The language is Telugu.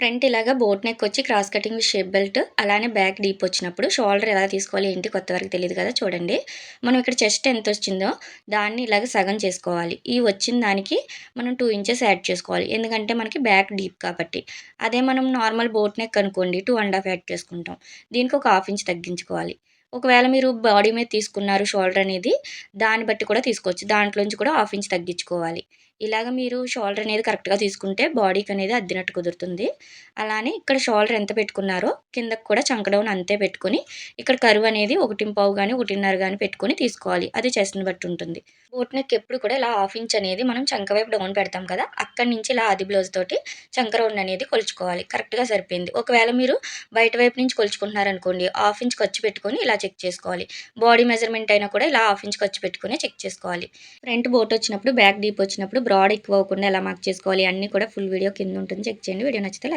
ఫ్రంట్ ఇలాగా బోట్ నెక్ వచ్చి క్రాస్ కటింగ్ షేప్ బెల్ట్ అలానే బ్యాక్ డీప్ వచ్చినప్పుడు షోల్డర్ ఎలా తీసుకోవాలి ఏంటి కొత్త వరకు తెలియదు కదా చూడండి. మనం ఇక్కడ చెస్ట్ ఎంత వచ్చిందో దాన్ని ఇలాగ సగం చేసుకోవాలి. ఈ వచ్చిన దానికి మనం టూ ఇంచెస్ యాడ్ చేసుకోవాలి. ఎందుకంటే మనకి బ్యాక్ డీప్ కాబట్టి. అదే మనం నార్మల్ బోట్ నెక్ అనుకోండి టూ అండ్ హాఫ్ యాడ్ చేసుకుంటాం. దీనికి ఒక హాఫ్ ఇంచ్ తగ్గించుకోవాలి. ఒకవేళ మీరు బాడీ మీద తీసుకున్నారు షోల్డర్ అనేది దాన్ని బట్టి కూడా తీసుకోవచ్చు. దాంట్లోంచి కూడా హాఫ్ ఇంచ్ తగ్గించుకోవాలి. ఇలాగ మీరు షోల్డర్ అనేది కరెక్ట్గా తీసుకుంటే బాడీకి అనేది అద్దినట్టు కుదురుతుంది. అలానే ఇక్కడ షోల్డర్ ఎంత పెట్టుకున్నారో కిందకు కూడా చంక డౌన్ అంతే పెట్టుకొని ఇక్కడ కరువు అనేది ఒకటి పావు కానీ ఒకటిన్నర కానీ పెట్టుకొని తీసుకోవాలి. అది చెస్ట్ని బట్టి ఉంటుంది. బోట్ నెక్ ఎప్పుడు కూడా ఇలా హాఫ్ ఇంచ్ అనేది మనం చంక వైపు డౌన్ పెడతాం కదా అక్కడి నుంచి ఇలా ఆది బ్లౌజ్ తోటి చంక రౌండ్ అనేది కొలుచుకోవాలి. కరెక్ట్గా సరిపోయింది. ఒకవేళ మీరు బయట వైపు నుంచి కొలుచుకుంటున్నారనుకోండి హాఫ్ ఇంచ్ ఖర్చు పెట్టుకొని ఇలా చెక్ చేసుకోవాలి. బాడీ మెజర్మెంట్ అయినా కూడా ఇలా హాఫ్ ఇంచ్ ఖర్చు పెట్టుకుని చెక్ చేసుకోవాలి. ఫ్రంట్ బోట్ వచ్చినప్పుడు బ్యాక్ డీప్ వచ్చినప్పుడు బ్రాడ్ ఎక్కువ అవ్వకుండా ఎలా మార్క్ చేసుకోవాలి అన్నీ కూడా ఫుల్ వీడియో కింద ఉంటుంది. చెక్ చేయండి. వీడియో నచ్చితే like